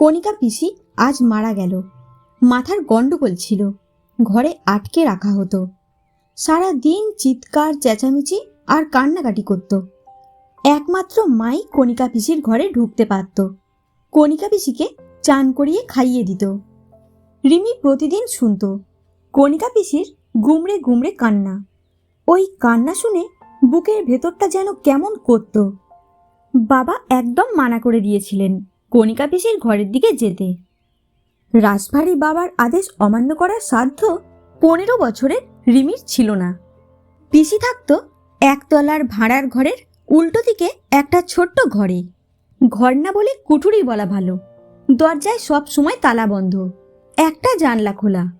কণিকা পিসি আজ মারা গেল। মাথার গন্ডগোল ছিল। ঘরে আটকে রাখা হতো। সারা দিন চিৎকার, চেঁচামেচি আর কান্নাকাটি করত। একমাত্র মাই কণিকা পিসির ঘরে ঢুকতে পারত। কণিকা পিসিকে চান করিয়ে খাইয়ে দিত। রিমি প্রতিদিন শুনত, কণিকা পিসির গুমড়ে গুমড়ে কান্না। ওই কান্না শুনে বুকের ভেতরটা যেন কেমন করত। বাবা একদম মানা করে দিয়েছিলেন। কণিকা পিসির ঘরের দিকে যেতে। রাজভারী বাবার আদেশ অমান্য করার সাধ্য পনেরো বছরের রিমির ছিল না। পিসি থাকতো একতলার ভাড়ার ঘরের উল্টো দিকে একটা ছোট্ট ঘরে। ঘর না বলে কুঠুরি বলা ভালো। দরজায় সব সময় তালা বন্ধ। একটা জানলা খোলা।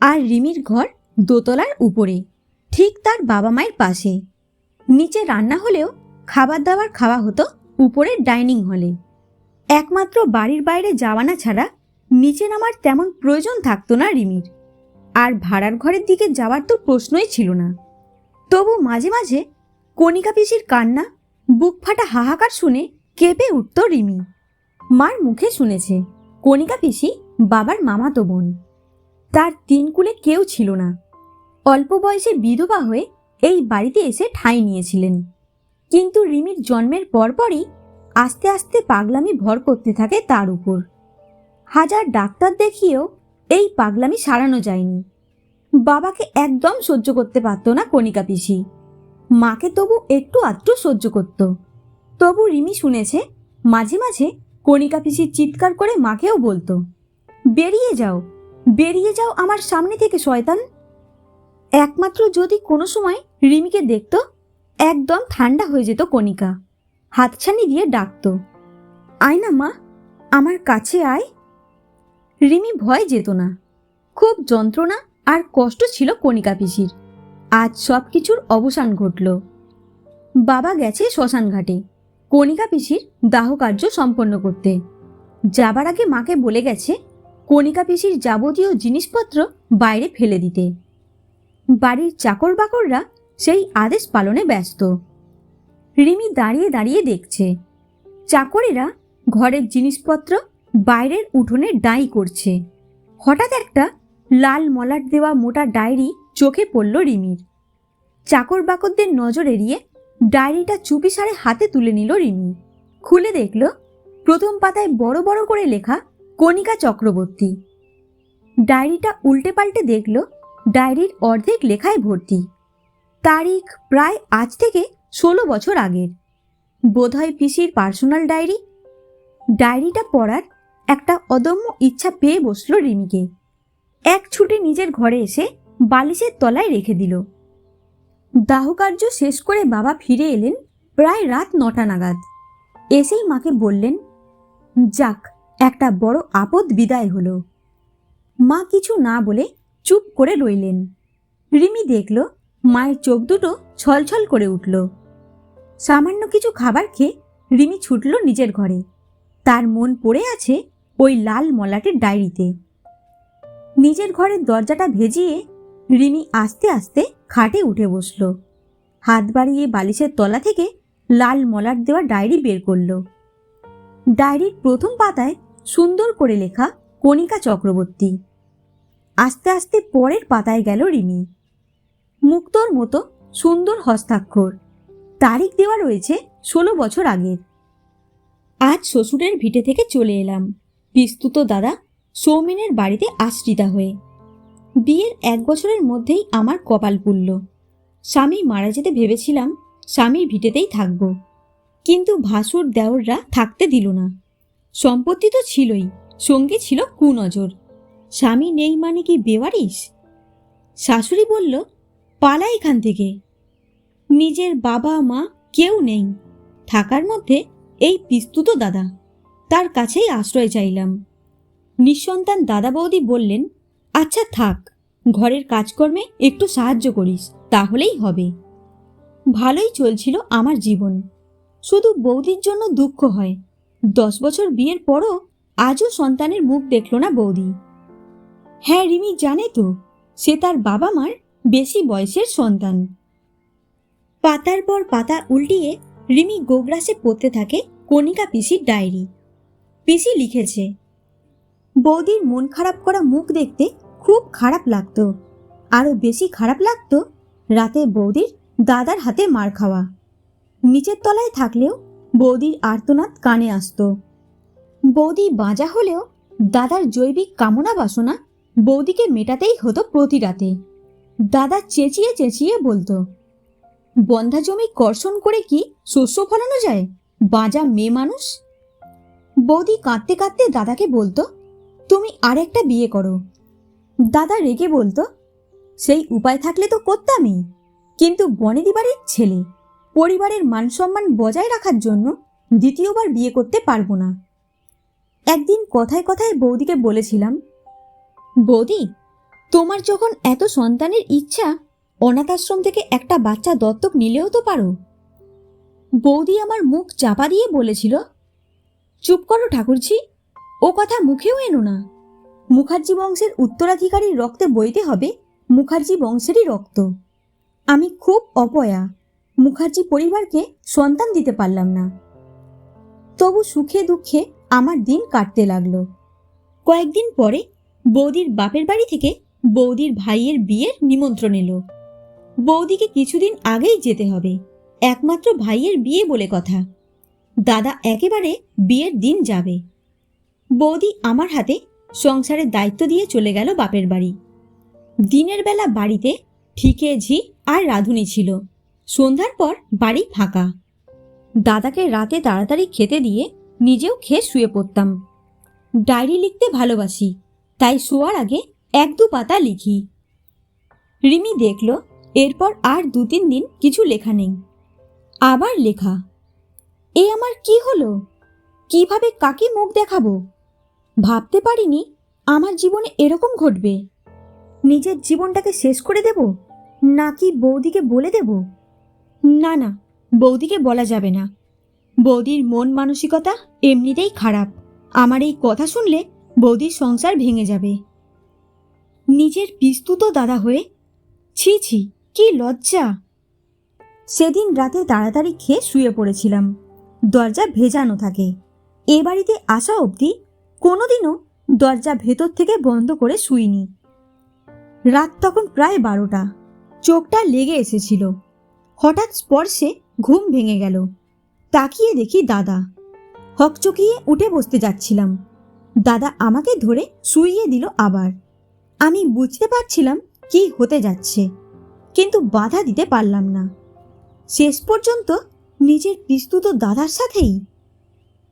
আর রিমির ঘর দোতলার উপরে, ঠিক তার বাবা মায়ের পাশে। নিচে রান্না হলেও খাবার দাবার খাওয়া হতো উপরের ডাইনিং হলে। একমাত্র বাড়ির বাইরে যাওয়ানা ছাড়া নিচে নামার তেমন প্রয়োজন থাকতো না রিমির। আর ভাড়ার ঘরের দিকে যাওয়ার তো প্রশ্নই ছিল না। তবু মাঝে মাঝে কণিকা পিসির কান্না, বুক ফাটা হাহাকার শুনে কেঁপে উঠত রিমি। মার মুখে শুনেছে, কণিকা পিসি বাবার মামাতো বোন। তার তিন কুলে কেউ ছিল না। অল্প বয়সে বিধবা হয়ে এই বাড়িতে এসে ঠাঁই নিয়েছিলেন। কিন্তু রিমির জন্মের পরপরই আস্তে আস্তে পাগলামি ভর করতে থাকে তার উপর। হাজার ডাক্তার দেখিয়েও এই পাগলামি সারানো যায়নি। বাবাকে একদম সহ্য করতে পারত না কণিকা পিসি। মাকে তবু একটু আধটু সহ্য করত। তবু রিমি শুনেছে, মাঝে মাঝে কণিকা পিসি চিৎকার করে মাকেও বলতো, বেরিয়ে যাও বেরিয়ে যাও আমার সামনে থেকে, শয়তান। একমাত্র যদি কোনো সময় রিমিকে দেখত, একদম ঠান্ডা হয়ে যেত কণিকা। হাতছানি দিয়ে ডাকতো। আয় না মা, আমার কাছে আয়। রিমি ভয় যেত না। খুব যন্ত্রণা আর কষ্ট ছিল কণিকা পিসির। আজ সব কিছুর অবসান ঘটল। বাবা গেছে শ্মশান ঘাটে। কণিকা পিসির দাহ কার্য সম্পন্ন করতে। যাবার আগে মাকে বলে গেছে, কণিকা পিসির যাবতীয় জিনিসপত্র বাইরে ফেলে দিতে। বাড়ির চাকর বাকররা সেই আদেশ পালনে ব্যস্ত। রিমি দাঁড়িয়ে দাঁড়িয়ে দেখছে। চাকরেরা ঘরের জিনিসপত্র বাইরের উঠোনে ডাই করছে। হঠাৎ একটা লাল মলাট দেওয়া মোটা ডায়েরি চোখে পড়ল রিমির। চাকর বাকরদের নজর এড়িয়ে ডায়েরিটা চুপিসারে হাতে তুলে নিল রিমি। খুলে দেখল, প্রথম পাতায় বড় বড় করে লেখা কণিকা চক্রবর্তী। ডায়েরিটা উল্টে পাল্টে দেখল, ডায়েরির অর্ধেক লেখায় ভর্তি। তারিখ প্রায় আজ থেকে ষোলো বছর আগের। বোধহয় পিসির পার্সোনাল ডায়েরি। ডায়েরিটা পড়ার একটা অদম্য ইচ্ছা পেয়ে বসল রিমিকে। এক ছুটে নিজের ঘরে এসে বালিশের তলায় রেখে দিল। দাহকার্য শেষ করে বাবা ফিরে এলেন প্রায় রাত নটা নাগাদ। এসেই মাকে বললেন, যাক, একটা বড় আপদ বিদায় হলো। মা কিছু না বলে চুপ করে রইলেন। রিমি দেখল মায়ের চোখ দুটো ছলছল করে উঠল। সামান্য কিছু খাবার খেয়ে রিমি ছুটল নিজের ঘরে। তার মন পড়ে আছে ওই লাল মলাটের ডায়েরিতে। নিজের ঘরের দরজাটা ভেজিয়ে রিমি আস্তে আস্তে খাটে উঠে বসল। হাত বাড়িয়ে বালিশের তলা থেকে লাল মলাট দেওয়া ডায়েরি বের করল। ডায়েরির প্রথম পাতায় সুন্দর করে লেখা কণিকা চক্রবর্তী। আস্তে আস্তে পরের পাতায় গেল রিমি। মুক্তর মতো সুন্দর হস্তাক্ষর। তারিখ দেওয়া রয়েছে ষোলো বছর আগের আজ শ্বশুরের ভিটে থেকে চলে এলাম। বিস্তুত দাদা সৌমিনের বাড়িতে আশ্রিতা হয়ে। বিয়ের এক বছরের মধ্যেই আমার কপাল পুড়ল। স্বামী মারা যেতে ভেবেছিলাম স্বামীর ভিটেতেই থাকব। কিন্তু ভাসুর দেওররা থাকতে দিল না। সম্পত্তি তো ছিলই, সঙ্গে ছিল কুনজর। স্বামী নেই মানে কি বেওয়ারিস শাশুড়ি বলল পালা এখান থেকে। নিজের বাবা মা কেউ নেই। থাকার মধ্যে এই পিস্তুত দাদা, তার কাছেই আশ্রয় চাইলাম। নিঃসন্তান দাদা বৌদি বললেন আচ্ছা থাক, ঘরের কাজকর্মে একটু সাহায্য করিস, তাহলেই হবে। ভালোই চলছিল আমার জীবন। শুধু বৌদির জন্য দুঃখ হয়। দশ বছর বিয়ের পরও আজও সন্তানের মুখ দেখল না বৌদি। হ্যাঁ রিমি জানে তো, সে তার বাবা মার বেশি বয়সের সন্তান। পাতার পর পাতা উল্টিয়ে রিমি গোগ্রাসে পড়তে থাকে কণিকা পিসির ডায়েরি। পিসি লিখেছে, বৌদির মন খারাপ করা মুখ দেখতে খুব খারাপ লাগতো। আরও বেশি খারাপ লাগতো রাতে বৌদির দাদার হাতে মার খাওয়া। নিচের তলায় থাকলেও বৌদির আর্তনাদ কানে আসতো। বৌদি বাঁজা হলেও দাদার জৈবিক কামনা বাসনা বৌদিকে মেটাতেই হতো প্রতি রাতে। দাদা চেঁচিয়ে চেঁচিয়ে বলতো, বন্ধা জমি কর্ষণ করে কি শস্য ফলানো যায়? বাঁজা মেয়ে মানুষ? বৌদি কাঁদতে কাঁদতে দাদাকে বলতো, তুমি আরেকটা বিয়ে করো। দাদা রেগে বলতো, সেই উপায় থাকলে তো করতামই। কিন্তু বনেদি বাড়ির ছেলে পরিবারের মান সম্মান বজায় রাখার জন্য দ্বিতীয়বার বিয়ে করতে পারব না। একদিন কথায় কথায় বৌদিকে বলেছিলাম, বৌদি তোমার যখন এত সন্তানের ইচ্ছা অনাথ আশ্রম থেকে একটা বাচ্চা দত্তক নিলেও তো পারো। বৌদি আমার মুখ চাপা দিয়ে বলেছিল, চুপ করো ঠাকুরজি ও কথা মুখেও এনো না। মুখার্জি বংশের উত্তরাধিকারীর রক্তে বইতে হবে মুখার্জি বংশেরই রক্ত। আমি খুব অপয়া, মুখার্জি পরিবারকে সন্তান দিতে পারলাম না। তবু সুখে দুঃখে আমার দিন কাটতে লাগল। কয়েকদিন পরে বৌদির বাপের বাড়ি থেকে বৌদির ভাইয়ের বিয়ের নিমন্ত্রণ এলো। বৌদিকে কিছুদিন আগেই যেতে হবে, একমাত্র ভাইয়ের বিয়ে বলে কথা। দাদা একেবারে বিয়ের দিন যাবে। বৌদি আমার হাতে সংসারের দায়িত্ব দিয়ে চলে গেল বাপের বাড়ি। দিনের বেলা বাড়িতে ঠিকে ঝি আর রাধুনি ছিল। সন্ধ্যার পর বাড়ি ফাঁকা। দাদাকে রাতে তাড়াতাড়ি খেতে দিয়ে নিজেও খেয়ে শুয়ে পড়তাম। ডায়েরি লিখতে ভালোবাসি, তাই শোয়ার আগে এক দু পাতা লিখি। রিমি দেখল, এরপর আর দু তিন দিন কিছু লেখা নেই। আবার লেখা, এ আমার কি হলো? কীভাবে কাকে মুখ দেখাবো? ভাবতে পারিনি আমার জীবনে এরকম ঘটবে। নিজের জীবনটাকে শেষ করে দেব? নাকি বৌদিকে বলে দেব? না না, বৌদিকে বলা যাবে না। বৌদির মন মানসিকতা এমনিতেই খারাপ। আমার এই কথা শুনলে বৌদির সংসার ভেঙে যাবে। নিজের বিস্তুত দাদা হয়ে? ছি ছি, কি লজ্জা। সেদিন রাতে তাড়াতাড়ি খেয়ে শুয়ে পড়েছিলাম। দরজা ভেজানো থাকে। এ বাড়িতে আসা অবধি কোনোদিনও দরজা ভেতর থেকে বন্ধ করে শুইনি। রাত তখন প্রায় বারোটা। চোখটা লেগে এসেছিল। হঠাৎ স্পর্শে ঘুম ভেঙে গেল। তাকিয়ে দেখি দাদা। হকচকিয়ে উঠে বসতে যাচ্ছিলাম। দাদা আমাকে ধরে শুইয়ে দিল আবার। আমি বুঝতে পারছিলাম কি হতে যাচ্ছে, কিন্তু বাধা দিতে পারলাম না। শেষ পর্যন্ত নিজের পিস্তুত দাদার সাথেই।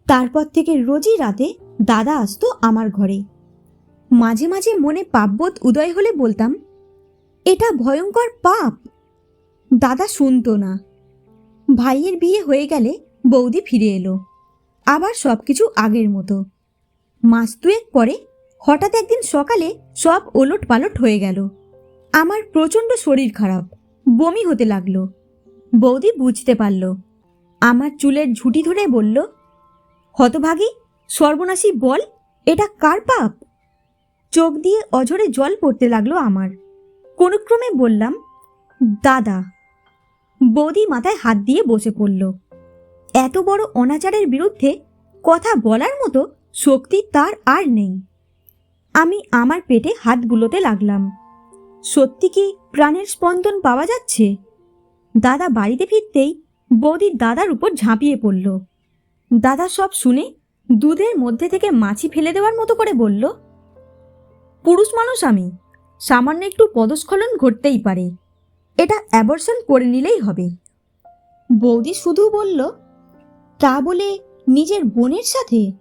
তারপর থেকে রোজই রাতে দাদা আসতো আমার ঘরে। মাঝে মাঝে মনে পাপবোধ উদয় হলে বলতাম, এটা ভয়ঙ্কর পাপ। দাদা শুনতো না। ভাইয়ের বিয়ে হয়ে গেলে বৌদি ফিরে এলো। আবার সব কিছু আগের মতো। মাস দুয়েক পরে হঠাৎ একদিন সকালে সব ওলট পালট হয়ে গেল। আমার প্রচণ্ড শরীর খারাপ, বমি হতে লাগল। বৌদি বুঝতে পারল। আমার চুলের ঝুঁটি ধরে বলল, হতভাগী, সর্বনাশী বল, এটা কার পাপ? চোখ দিয়ে অঝরে জল পড়তে লাগল আমার। কোনোক্রমে বললাম, দাদা। বৌদি মাথায় হাত দিয়ে বসে পড়ল। এত বড় অনাচারের বিরুদ্ধে কথা বলার মতো শক্তি তার আর নেই। আমি আমার পেটে হাত গুলোতে লাগলাম। সত্যি কি প্রাণের স্পন্দন পাওয়া যাচ্ছে? দাদা বাড়িতে ফিরতেই বৌদি দাদার উপর ঝাঁপিয়ে পড়ল। দাদা সব শুনে দুধের মধ্যে থেকে মাছি ফেলে দেওয়ার মতো করে বলল, পুরুষ মানুষ আমি, সামান্য একটু পদস্খলন ঘটতেই পারে। এটা অ্যাবর্শন করে নিলেই হবে। বৌদি শুধু বলল, তা বলে নিজের বোনের সাথে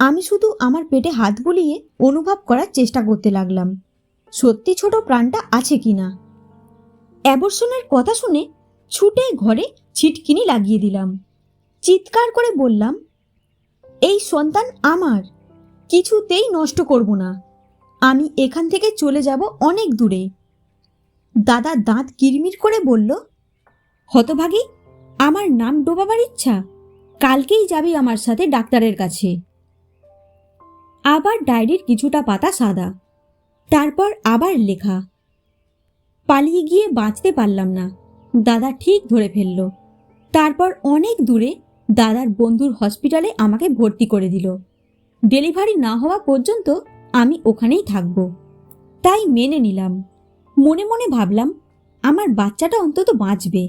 আমি শুধু আমার পেটে হাত বুলিয়ে অনুভব করার চেষ্টা করতে লাগলাম। সত্যি ছোট প্রাণটা আছে কি না? অ্যাবর্শনের কথা শুনে ছুটে ঘরে ছিটকিনি লাগিয়ে দিলাম। চিৎকার করে বললাম, এই সন্তান আমার, কিছুতেই নষ্ট করব না। আমি এখান থেকে চলে যাব অনেক দূরে। দাদা দাঁত কিরমির করে বলল, হতভাগী, আমার নাম ডোবাবার ইচ্ছা, কালকেই যাবি আমার সাথে ডাক্তারের কাছে। আবার ডায়েরির কিছুটা পাতা সাদা। তারপর আবার লেখা। পালিয়ে গিয়ে বাঁচতে পারলাম না। দাদা ঠিক ধরে ফেলল। তারপর অনেক দূরে দাদার বন্ধুর হসপিটালে আমাকে ভর্তি করে দিল। ডেলিভারি না হওয়া পর্যন্ত আমি ওখানেই থাকব। তাই মেনে নিলাম। মনে মনে ভাবলাম, আমার বাচ্চাটা অন্তত বাঁচবে।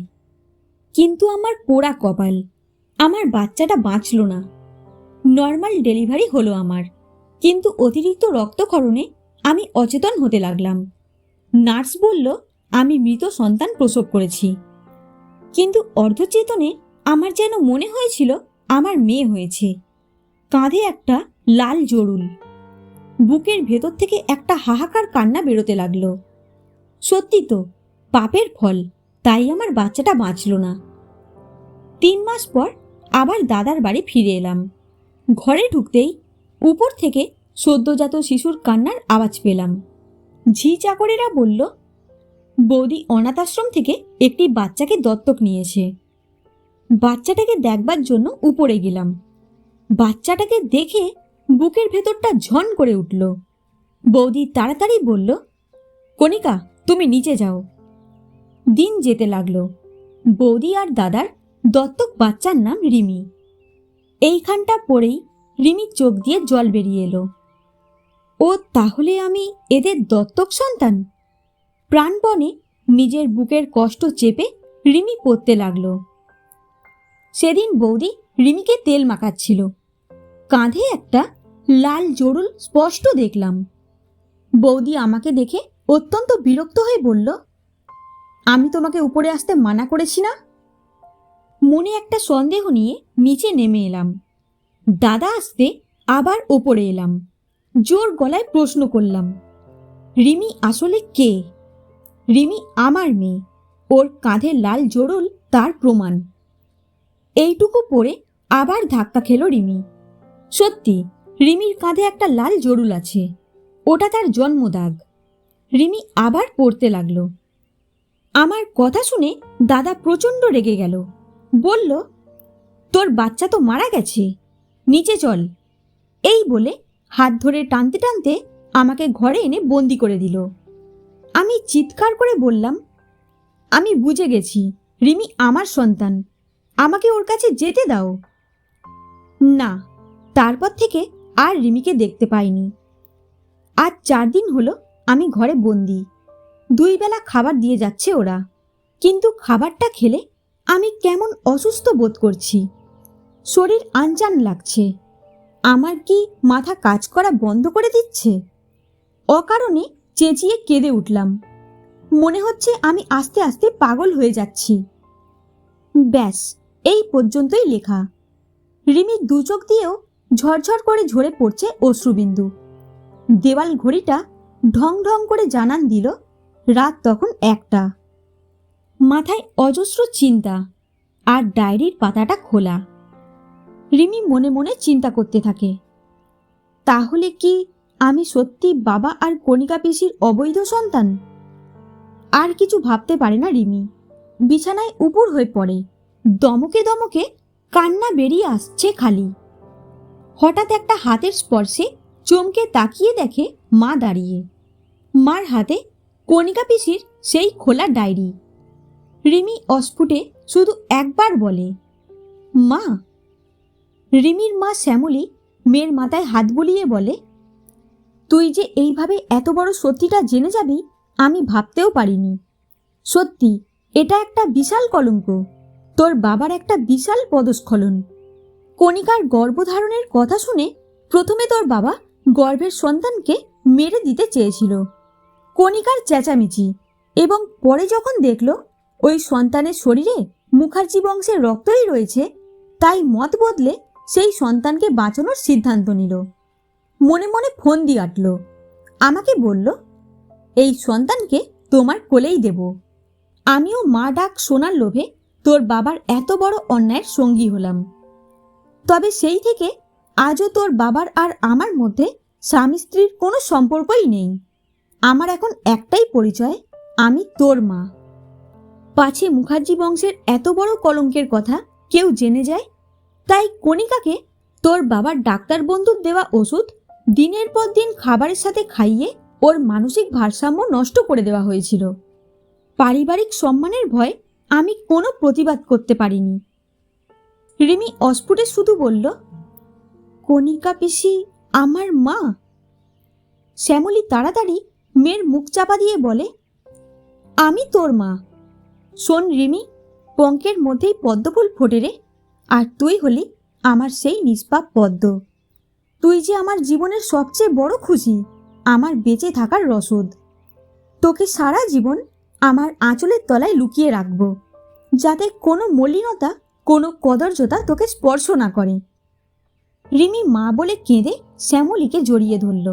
কিন্তু আমার পোড়া কপাল, আমার বাচ্চাটা বাঁচল না। নর্মাল ডেলিভারি হলো আমার। কিন্তু অতিরিক্ত রক্তক্ষরণে আমি অচেতন হতে লাগলাম। নার্স বলল, আমি মৃত সন্তান প্রসব করেছি। কিন্তু অর্ধচেতনে আমার যেন মনে হয়েছিল আমার মেয়ে হয়েছে। কাঁধে একটা লাল জরুল। বুকের ভেতর থেকে একটা হাহাকার কান্না বেরোতে লাগল। সত্যি তো, পাপের ফল, তাই আমার বাচ্চাটা বাঁচল না। তিন মাস পর আবার দাদার বাড়ি ফিরে এলাম। ঘরে ঢুকতেই উপর থেকে সদ্যজাত শিশুর কান্নার আওয়াজ পেলাম। ঝি চাকরেরা বলল, বৌদি অনাথ আশ্রম থেকে একটি বাচ্চাকে দত্তক নিয়েছে। বাচ্চাটাকে দেখবার জন্য উপরে গেলাম। বাচ্চাটাকে দেখে বুকের ভেতরটা ঝন করে উঠল। বৌদি তাড়াতাড়ি বলল, কণিকা, তুমি নিচে যাও। দিন যেতে লাগল। বৌদি আর দাদার দত্তক বাচ্চার নাম রিমি। এইখানটা পড়েই রিমির চোখ দিয়ে জল বেরিয়ে এলো। ও, তাহলে আমি এদের দত্তক সন্তান? প্রাণপণে নিজের বুকের কষ্ট চেপে রিমি পড়তে লাগল। সেদিন বৌদি রিমিকে তেল মাখাচ্ছিল। কাঁধে একটা লাল জরুল স্পষ্ট দেখলাম। বৌদি আমাকে দেখে অত্যন্ত বিরক্ত হয়ে বলল, আমি তোমাকে উপরে আসতে মানা করেছি না? মনে একটা সন্দেহ নিয়ে নিচে নেমে এলাম। দাদা আসতে আবার ওপরে এলাম। জোর গলায় প্রশ্ন করলাম, রিমি আসলে কে? রিমি আমার মেয়ে। ওর কাঁধে লাল জোড়ল তার প্রমাণ। এইটুকু পরে আবার ধাক্কা খেলো রিমি। সত্যি, রিমির কাঁধে একটা লাল জরুল আছে, ওটা তার জন্মদাগ। রিমি আবার পড়তে লাগল। আমার কথা শুনে দাদা প্রচণ্ড রেগে গেল। বলল, তোর বাচ্চা তো মারা গেছে। নিচে চল। এই বলে হাত ধরে টানতে টানতে আমাকে ঘরে এনে বন্দি করে দিল। আমি চিৎকার করে বললাম, আমি বুঝে গেছি, রিমি আমার সন্তান, আমাকে ওর কাছে যেতে দাও। না, তারপর থেকে আর রিমিকে দেখতে পাইনি। আজ চার দিন হলো আমি ঘরে বন্দি। দুই বেলা খাবার দিয়ে যাচ্ছে ওরা, কিন্তু খাবারটা খেলে আমি কেমন অসুস্থ বোধ করছি। শরীর আনজান লাগছে। আমার কি মাথা কাজ করা বন্ধ করে দিচ্ছে? অকারণে চেঁচিয়ে কেঁদে উঠলাম। মনে হচ্ছে আমি আস্তে আস্তে পাগল হয়ে যাচ্ছি। ব্যাস, এই পর্যন্তই লেখা। রিমির দু চোখ দিয়েও ঝরঝর করে ঝরে পড়ছে অশ্রুবিন্দু। দেওয়াল ঘড়িটা ঢং ঢং করে জানান দিল, রাত তখন একটা। মাথায় অজস্র চিন্তা, আর ডায়েরির পাতাটা খোলা। রিমি মনে মনে চিন্তা করতে থাকে। তাহলে কি আমি সত্যি বাবা আর কণিকা পিসির অবৈধ সন্তান? আর কিছু ভাবতে পারে না রিমি। বিছানায় উপর হয়ে পড়ে। দমকে দমকে কান্না বেরিয়ে আসছে খালি। হঠাৎ একটা হাতের স্পর্শে চমকে তাকিয়ে দেখে মা দাঁড়িয়ে। মার হাতে কণিকা পিসির সেই খোলা ডায়েরি। রিমি অস্ফুটে শুধু একবার বলে, মা রিমির মা শ্যামলী মেয়ের মাথায় হাত বুলিয়ে বলে, তুই যে এইভাবে এত বড় সত্যিটা জেনে যাবি, আমি ভাবতেও পারিনি। সত্যি, এটা একটা বিশাল কলঙ্ক। তোর বাবার একটা বিশাল পদস্খলন। কণিকার গর্ভধারণের কথা শুনে প্রথমে তোর বাবা গর্ভের সন্তানকে মেরে দিতে চেয়েছিল। কণিকার চেঁচামেচি এবং পরে যখন দেখল, ওই সন্তানের শরীরে মুখার্জি বংশের রক্তই রয়েছে, তাই মত বদলে সেই সন্তানকে বাঁচানোর সিদ্ধান্ত নিল। মনে মনে ফোন দিয়ে আটল। আমাকে বলল, এই সন্তানকে তোমার কোলেই দেব। আমিও মা ডাক শোনার লোভে তোর বাবার এত বড় অন্যায়ের সঙ্গী হলাম। তবে সেই থেকে আজও তোর বাবার আর আমার মধ্যে স্বামী স্ত্রীর কোনো সম্পর্কই নেই। আমার এখন একটাই পরিচয়, আমি তোর মা। পাছে মুখার্জি বংশের এত বড় কলঙ্কের কথা কেউ জেনে যায় তাই কণিকাকে তোর বাবার ডাক্তার বন্ধুর দেওয়া ওষুধ দিনের পর দিন খাবারের সাথে খাইয়ে ওর মানসিক ভারসাম্য নষ্ট করে দেওয়া হয়েছিল। পারিবারিক সম্মানের ভয় আমি কোনো প্রতিবাদ করতে পারিনি। রিমি অস্ফুটে শুধু বলল, কণিকা পিসি, আমার মা? শ্যামলী তাড়াতাড়ি মেয়ের মুখ চাপা দিয়ে বলে, আমি তোর মা। শোন রিমি, পঙ্কের মধ্যেই পদ্মফুল ফোটে রে। আর তুই হলি আমার সেই নিষ্পাপ পদ্ম। তুই যে আমার জীবনের সবচেয়ে বড় খুশি, আমার বেঁচে থাকার রসদ। তোকে সারা জীবন আমার আঁচলের তলায় লুকিয়ে রাখব, যাতে কোনো মলিনতা, কোনো কদর্যতা তোকে স্পর্শ না করে। রিমি মা বলে কেঁদে শ্যামলীকে জড়িয়ে ধরল।